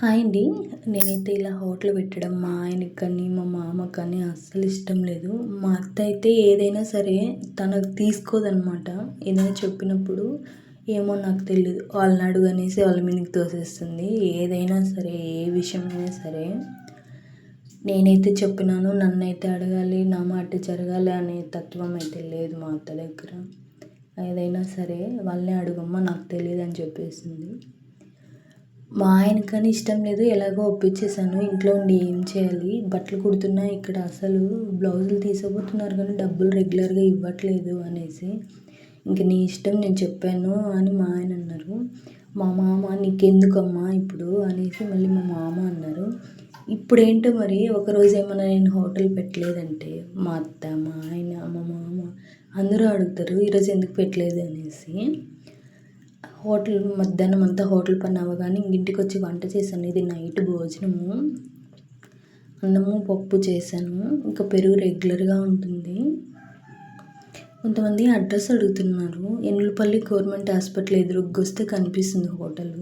Hi అండి. నేనైతే ఇలా హోటల్ పెట్టడం మా ఆయనకి కానీ మా మామకు కానీ అస్సలు ఇష్టం లేదు. మా అత్త అయితే ఏదైనా సరే తనకు తీసుకోదనమాట ఏదైనా చెప్పినప్పుడు ఏమో నాకు తెలియదు వాళ్ళని అడుగు అనేసి వాళ్ళ మీదకి తోసేస్తుంది. ఏదైనా సరే ఏ విషయమైనా సరే నేనైతే చెప్పినాను నన్నైతే అడగాలి నా మాట జరగాలి అనే తత్వం అయితే లేదు మా అత్త దగ్గర. ఏదైనా సరే వాళ్ళని అడుగమ్మా నాకు తెలియదు అని చెప్పేసింది. మా ఆయనకని ఇష్టం లేదు ఎలాగో ఒప్పించేసాను ఇంట్లో ఉండి ఏం చేయాలి? బట్టలు కుడుతున్నా ఇక్కడ అసలు బ్లౌజులు తీసుకోబోతున్నారు కానీ డబ్బులు రెగ్యులర్గా ఇవ్వట్లేదు అనేసి. ఇంక నీ ఇష్టం నేను చెప్పాను అని మా ఆయన అన్నారు. మా మామ నీకెందుకమ్మా ఇప్పుడు? అనేసి మళ్ళీ మా మామ అన్నారు. ఇప్పుడు ఏంటో మరి ఒకరోజు ఏమైనా నేను హోటల్ పెట్టలేదంటే మా అత్త మా ఆయన మా మామ అందరూ అడుగుతారు ఈరోజు ఎందుకు పెట్టలేదు? అనేసి. హోటల్ మధ్యాహ్నం అంతా హోటల్ పని అవ్వగానే ఇంటికి వచ్చి వంట చేశాను. ఇది నైట్ భోజనము. అన్నము పప్పు చేశాను. ఇంకా పెరుగు రెగ్యులర్గా ఉంటుంది. కొంతమంది అడ్రస్ అడుగుతున్నారు. ఎన్నులపల్లి గవర్నమెంట్ హాస్పిటల్ ఎదురుగ్గా వస్తే కనిపిస్తుంది హోటల్.